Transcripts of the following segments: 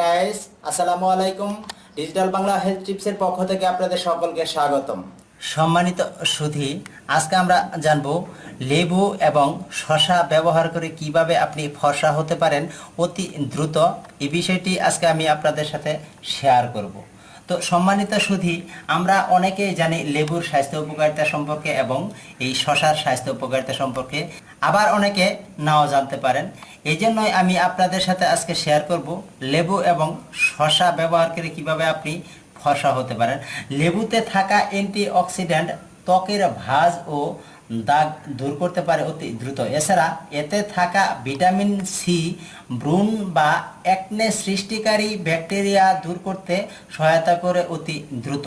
Guys আসসালামু আলাইকুম digital Bangla health টিপসের পক্ষ থেকে আপনাদের সকলকে স্বাগতম। সম্মানিত সুধি আজকে আমরা জানব লেবু এবং শশা ব্যবহার করে কীভাবে আপনি ফর্সা হতে পারেন অতি দ্রুত। এই বিষয়টি আজকে আমি আপনাদের সাথে শেয়ার করব। তো সম্মানিত সুধি আমরা অনেকেই জানি লেবুর স্বাস্থ্য উপকারিতা সম্পর্কে এবং এই শশার স্বাস্থ্য উপকারিতা সম্পর্কে। আবার অনেকে নাও জানতে পারেন। এই জন্যই আমি আপনাদের সাথে আজকে শেয়ার করব লেবু এবং শশা ব্যবহার করে কীভাবে আপনি ফসা হতে পারেন। লেবুতে থাকা অ্যান্টি অক্সিডেন্ট ত্বকের ভাজ ও দাগ দূর করতে পারে অতি দ্রুত। এছাড়া এতে থাকা ভিটামিন সি ব্রুন বা একনে সৃষ্টিকারী ব্যাকটেরিয়া দূর করতে সহায়তা করে অতি দ্রুত।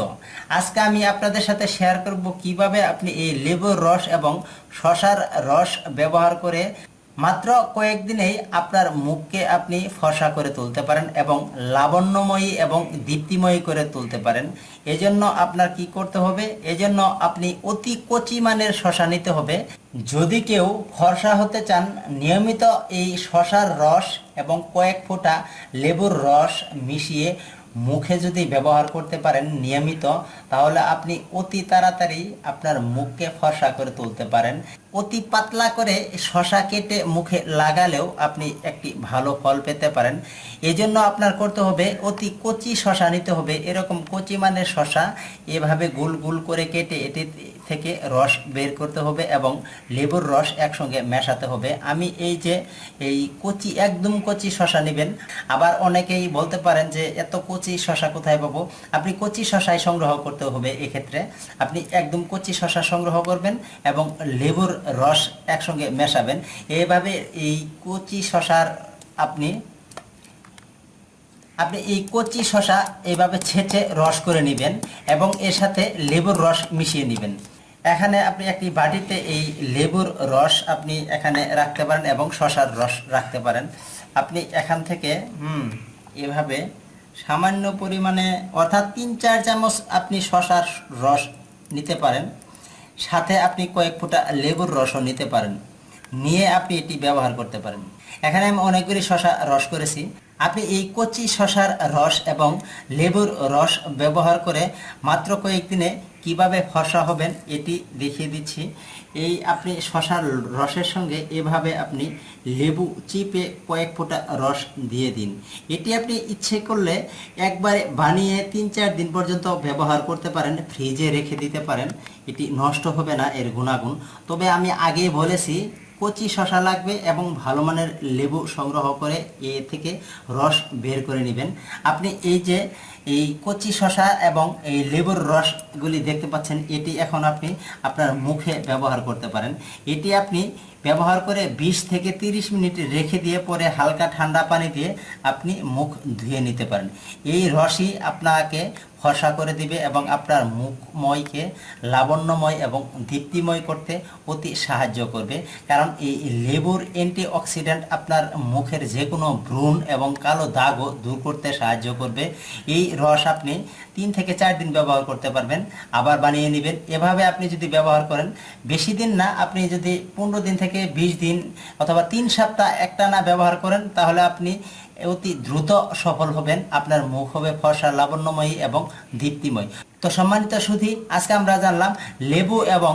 আজকে আমি আপনাদের সাথে শেয়ার করব কীভাবে আপনি এই লেবুর রস এবং শশার রস ব্যবহার করে মাত্র কয়েকদিনেই আপনার মুখকে আপনি ফর্সা করে তুলতে পারেন এবং লাবণ্যময়ী এবং দীপ্তিময়ী করে তুলতে পারেন। এজন্য আপনার কি করতে হবে? এজন্য আপনি অতি কচি মানের শশা নিতে হবে। যদি কেউ ফর্সা হতে চান, নিয়মিত এই শশার রস এবং কয়েক ফোঁটা লেবুর রস মিশিয়ে মুখে যদি ব্যবহার করতে পারেন নিয়মিত, তাহলে আপনি অতি তাড়াতাড়ি আপনার মুখকে ফসা করে তুলতে পারেন। অতি পাতলা করে শশা কেটে মুখে লাগালেও আপনি একটি ভালো ফল পেতে পারেন। এজন্য আপনার করতে হবে, অতি কচি শশা নিতে হবে। এরকম কচি মানের শশা এভাবে গুল গুল করে কেটে এটি থেকে রস বের করতে হবে এবং লেবুর রস একসঙ্গে মেশাতে হবে। আমি এই যে এই কচি, একদম কচি শশা নেবেন। আবার অনেকেই বলতে পারেন যে, এত কচি শশা কোথায় পাবো? আপনি কচি শশাই সংগ্রহ করতে হবে এক্ষেত্রে। আপনি একদম কচি শশা সংগ্রহ করবেন এবং লেবুর রস একসঙ্গে মেশাবেন। এভাবে এই কচি শশার আপনি আপনি এই কচি শশা এইভাবে ছেঁচে রস করে নেবেন এবং এর সাথে লেবুর রস মিশিয়ে নেবেন। এখানে আপনি একটি বাটিতে এই লেবুর রস আপনি এখানে রাখতে পারেন এবং শশার রস রাখতে পারেন। আপনি এখান থেকে, হুম, এভাবে সামান্য পরিমাণে, অর্থাৎ তিন চার চামচ আপনি শশার রস নিতে পারেন। সাথে আপনি কয়েক ফোঁটা লেবুর রসও নিতে পারেন। নিয়ে আপনি এটি ব্যবহার করতে পারেন। এখানে আমি অনেকগুলি শশা রস করেছি। আপনি এই কচি শশার রস এবং লেবুর রস ব্যবহার করে মাত্র কয়েকদিনে কীভাবে ফসা হবেন এটি দেখিয়ে দিচ্ছি। এই আপনি শশার রসের সঙ্গে এভাবে আপনি লেবু চিপে কয়েক ফোঁটা রস দিয়ে দিন। এটি আপনি ইচ্ছে করলে একবারে বানিয়ে তিন চার দিন পর্যন্ত ব্যবহার করতে পারেন, ফ্রিজে রেখে দিতে পারেন। এটি নষ্ট হবে না, এর গুণাগুণ। তবে আমি আগেই বলেছি কচি শশা লাগবে এবং ভালো মানের লেবু সংগ্রহ করে এ থেকে রস বের করে নেবেন। আপনি এই যে এই কচি শশা এবং এই লেবুর রসগুলি দেখতে পাচ্ছেন, এটি এখন আপনি আপনার মুখে ব্যবহার করতে পারেন। এটি আপনি ব্যবহার করে 20 থেকে 30 মিনিট রেখে দিয়ে পরে হালকা ঠান্ডা পানি দিয়ে আপনি মুখ ধুয়ে নিতে পারেন। এই রসই আপনাকে ফসা করে দিবে এবং আপনার মুখময়কে লাবণ্যময় এবং দীপ্তিময় করতে অতি সাহায্য করবে। কারণ এই লেবুর অ্যান্টি অক্সিডেন্ট আপনার মুখের যে কোনো ভ্রূণ এবং কালো দাগও দূর করতে সাহায্য করবে। এই রস আপনি তিন থেকে চার দিন ব্যবহার করতে পারবেন। আবার বানিয়ে নেবেন। এভাবে আপনি যদি ব্যবহার করেন, বেশি দিন না, আপনি যদি পনেরো দিন থেকে বিশ দিন অথবা তিন সপ্তাহ একটানা ব্যবহার করেন, তাহলে আপনি অতি দ্রুত সফল হবেন। আপনার মুখ হবে ফর্সা, লাবণ্যময়ী এবং দীপ্তিময়। তো সম্মানিত সুধী, আজকে আমরা জানলাম লেবু এবং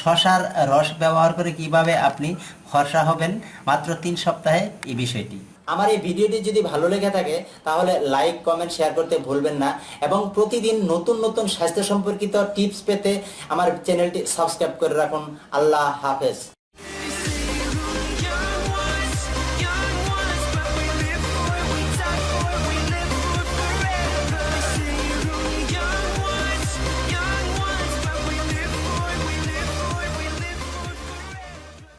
শশার রস ব্যবহার করে কীভাবে আপনি ফর্সা হবেন। মাত্র তিন সপ্তাহে এই বিষয়টি। আমার এই ভিডিওটি যদি ভালো লেগে থাকে, তাহলে লাইক, কমেন্ট, শেয়ার করতে ভুলবেন না। এবং প্রতিদিন নতুন নতুন স্বাস্থ্য সম্পর্কিত টিপস পেতে আমার চ্যানেলটি সাবস্ক্রাইব করে রাখুন। আল্লাহ হাফেজ।